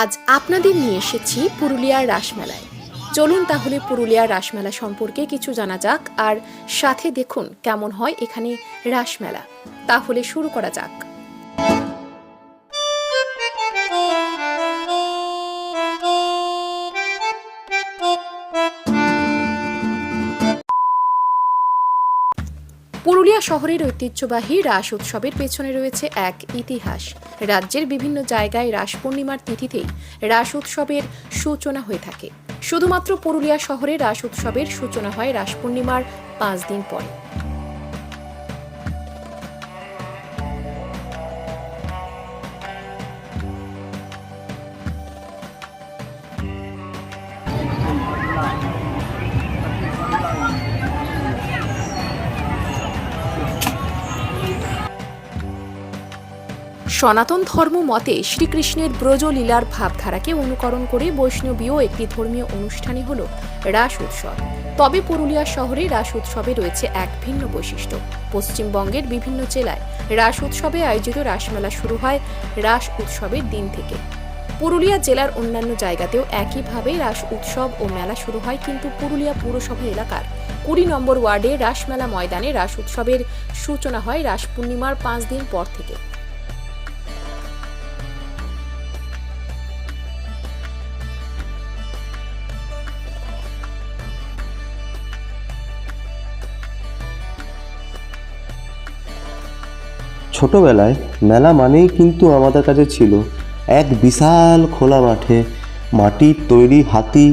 আজ আপনাদের নিয়ে এসেছি পুরুলিয়ার রাসমেলায়। চলুন তাহলে পুরুলিয়ার রাসমেলা সম্পর্কে কিছু জানা যাক আর সাথে দেখুন কেমন হয় এখানে রাসমেলা। তাহলে শুরু করা যাক। পুরুলিয়া শহরের ঐতিহ্যবাহী রাস উৎসবের পেছনে রয়েছে এক ইতিহাস। রাজ্যের বিভিন্ন জায়গায় রাস পূর্ণিমার তিথিতেই রাস উৎসবের সূচনা হয়ে থাকে। শুধুমাত্র পুরুলিয়া শহরে রাস উৎসবের সূচনা হয় রাস পূর্ণিমার পাঁচ দিন পরে। সনাতন ধর্ম মতে শ্রীকৃষ্ণের ব্রজলীলার ভাবধারাকে অনুকরণ করে বৈষ্ণবীয় একটি ধর্মীয় অনুষ্ঠানই হল রাস উৎসব। তবে পুরুলিয়া শহরে রাস উৎসবে রয়েছে এক ভিন্ন বৈশিষ্ট্য। পশ্চিমবঙ্গের বিভিন্ন জেলায় রাস উৎসবে আয়োজিত রাসমেলা শুরু হয় রাস উৎসবের দিন থেকে। পুরুলিয়া জেলার অন্যান্য জায়গাতেও একইভাবে রাস উৎসব ও মেলা শুরু হয়, কিন্তু পুরুলিয়া পুরসভা এলাকার কুড়ি নম্বর ওয়ার্ডে রাসমেলা ময়দানে রাস উৎসবের সূচনা হয় রাস পূর্ণিমার পাঁচ দিন পর থেকে। ছোটবেলায় মেলা মানেই কিন্তু আমাদের কাছে ছিল এক বিশাল খোলা মাঠে মাটির তৈরি হাতি,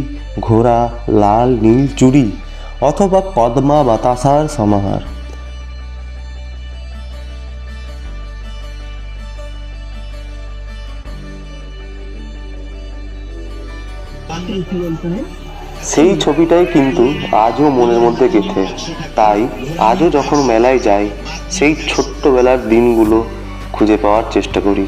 ঘোড়া, লাল, নীল চুড়ি অথবা পদ্মা বাতাসার সমাহার। সেই ছবিটাই কিন্তু আজও মনের মধ্যে গেঁথে। তাই আজও যখন মেলায় যাই, সেই ছোট্টবেলার দিনগুলো খুঁজে পাওয়ার চেষ্টা করি।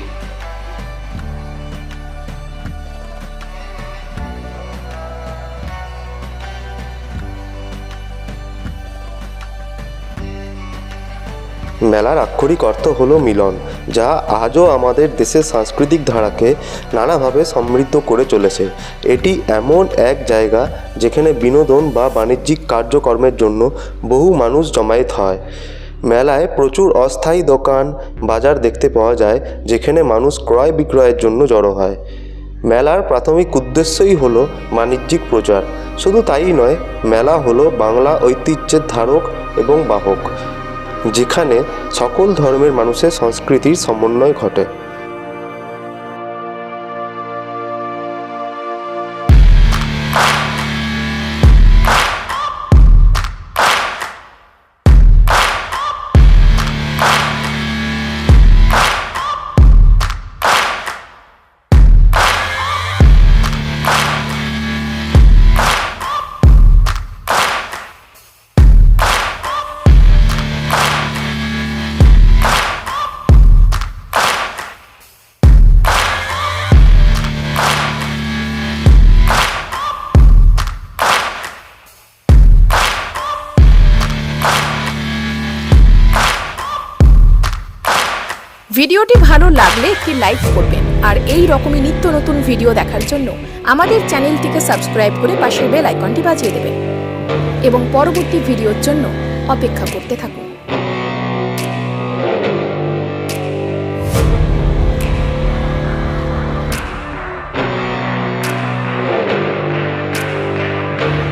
মেলার আক্ষরিক অর্থ হলো মিলন, যা আজও আমাদের দেশের সাংস্কৃতিক ধারাকে নানাভাবে সমৃদ্ধ করে চলেছে। এটি এমন এক জায়গা যেখানে বিনোদন বা বাণিজ্যিক কার্যকর্মের জন্য বহু মানুষ জমায়েত হয়। মেলায় প্রচুর অস্থায়ী দোকান, বাজার দেখতে পাওয়া যায়, যেখানে মানুষ ক্রয় বিক্রয়ের জন্য জড়ো হয়। মেলার প্রাথমিক উদ্দেশ্যই হলো বাণিজ্যিক প্রচার। শুধু তাই নয়, মেলা হলো বাংলা ঐতিহ্যের ধারক এবং বাহক। যেখানে সকল ধর্মের মানুষের সংস্কৃতির সমন্বয় ঘটে। ভিডিওটি ভালো লাগলে একটি লাইক করবেন আর এই রকমই নিত্য নতুন ভিডিও দেখার জন্য আমাদের চ্যানেলটিকে সাবস্ক্রাইব করে পাশের বেল আইকনটি বাজিয়ে দেবেন। এবং পরবর্তী ভিডিওর জন্য অপেক্ষা করতে থাকুন।